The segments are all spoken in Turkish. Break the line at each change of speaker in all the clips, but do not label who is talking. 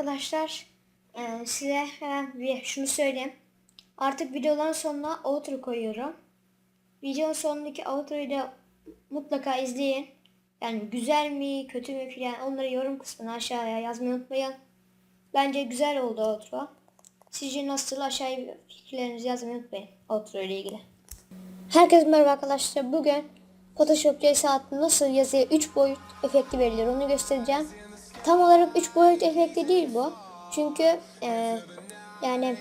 arkadaşlar e, size bir şunu söyleyeyim. Artık videoların sonuna outro koyuyorum. Videonun sonundaki outroyu da mutlaka izleyin. Yani güzel mi kötü mü filan onları yorum kısmına aşağıya yazmayı unutmayın. Bence güzel oldu outro. Sizce nasıl aşağıya fikirlerinizi yazmayı unutmayın outro ile ilgili. Herkese merhaba arkadaşlar. Bugün Photoshop CS nasıl yazıya 3 boyut efekti verilir onu göstereceğim. Tam olarak 3 boyut efekti değil bu. Çünkü e, yani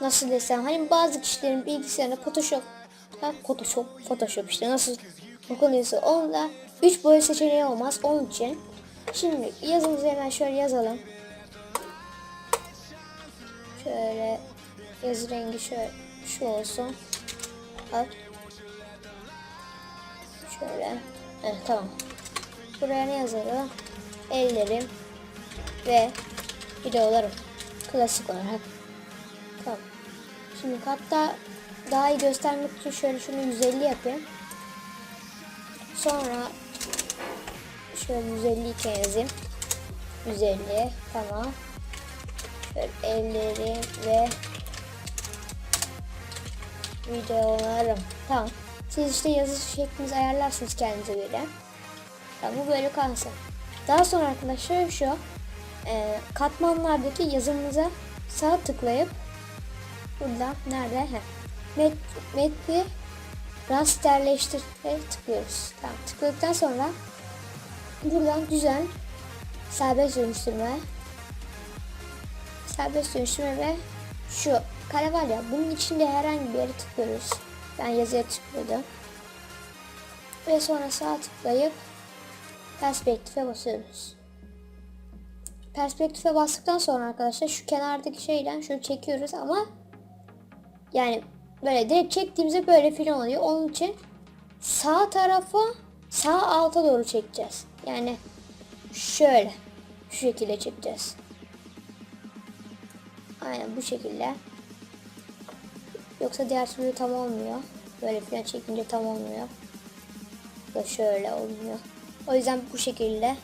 nasıl desem hani bazı kişilerin bilgisayarında Photoshop ha, Photoshop Photoshop işte nasıl okunuyorsa onda 3 boyut seçeneği olmaz onun için. Şimdi yazımızı hemen şöyle yazalım. Şöyle yazı rengi şöyle şu olsun. Al. Şöyle. Evet tamam. Buraya ne yazalım? Ellerim ve videolarım. Klasik olarak. Tamam. Şimdi hatta daha iyi göstermek için şöyle şunu 150 yapayım. Sonra şöyle 150 iken yazayım. 150 tamam. Şöyle ellerim ve videolarım. Tamam. Siz işte yazı şeklinizi ayarlarsınız kendinize göre. Bu böyle kalsın. Daha sonra arkadaşlar şu e, katmanlardaki yazımıza sağ tıklayıp burada nerede? Heh. Met, metni rasterleştirmeye tıklıyoruz. Tamam. Tıkladıktan sonra buradan düzen serbest dönüştürme serbest dönüştürme ve şu kare var ya bunun içinde herhangi bir yere tıklıyoruz. Ben yazıya tıkladım. Ve sonra sağ tıklayıp perspektife basıyoruz. Perspektife bastıktan sonra arkadaşlar şu kenardaki şeyden şunu çekiyoruz ama yani böyle direkt çektiğimizde böyle film oluyor. Onun için sağ tarafa sağ alta doğru çekeceğiz. Yani şöyle şu şekilde çekeceğiz. Aynen bu şekilde. Yoksa diğer türlü tam olmuyor. Böyle falan çekince tam olmuyor. Da şöyle olmuyor. O yüzden bu şekilde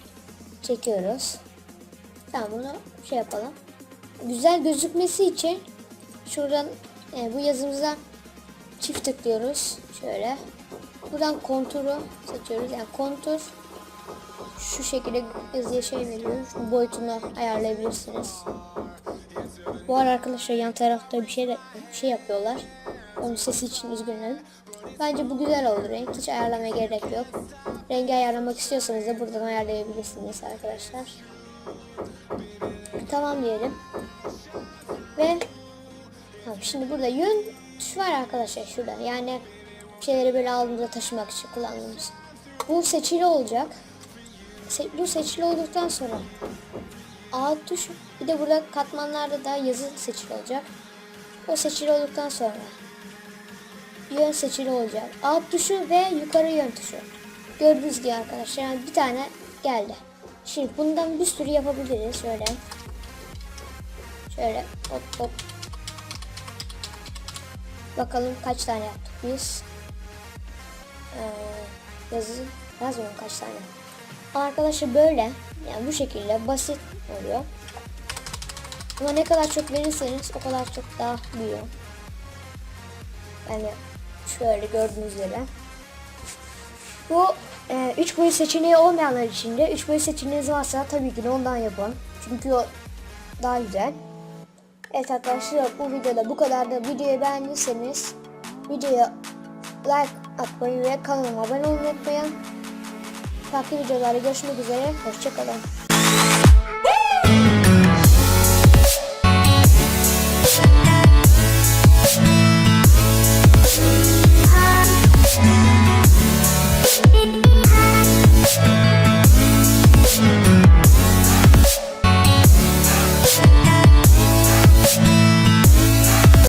çekiyoruz. Tamam bunu şey yapalım. Güzel gözükmesi için şuradan e, bu yazımıza çift tıklıyoruz. Şöyle. Buradan konturu seçiyoruz. Yani kontur şu şekilde yazıya şey veriyor. Şu boyutunu ayarlayabilirsiniz. Bu ara arkadaşlar yan tarafta bir şey bir şey yapıyorlar. Onun sesi için üzgünüm. Bence bu güzel oldu renk. Hiç ayarlamaya gerek yok. Rengi ayarlamak istiyorsanız da buradan ayarlayabilirsiniz arkadaşlar. Tamam diyelim. Ve tamam, şimdi burada yön tuşu var arkadaşlar şurada. Yani şeyleri böyle aldığımızda taşımak için kullandığımız. Bu seçili olacak. Se bu seçili olduktan sonra alt tuş bir de burada katmanlarda da yazı seçili olacak. O seçili olduktan sonra yön seçili olacak. Alt tuşu ve yukarı yön tuşu. Gördüğünüz gibi arkadaşlar yani bir tane geldi. Şimdi bundan bir sürü yapabiliriz. Şöyle. Şöyle hop hop. Bakalım kaç tane yaptık biz. Ee, yazı yazmıyorum kaç tane. Arkadaşlar böyle yani bu şekilde basit oluyor. Ama ne kadar çok verirseniz o kadar çok daha büyüyor. Yani şöyle gördüğünüz üzere. Bu 3 e, boyut seçeneği olmayanlar için de 3 boyut seçeneğiniz varsa tabii ki de ondan yapın. Çünkü o daha güzel. Evet arkadaşlar bu videoda bu kadar da videoyu beğendiyseniz videoya like atmayı ve kanalıma abone olmayı unutmayın. Farklı videolarda görüşmek üzere. Hoşçakalın.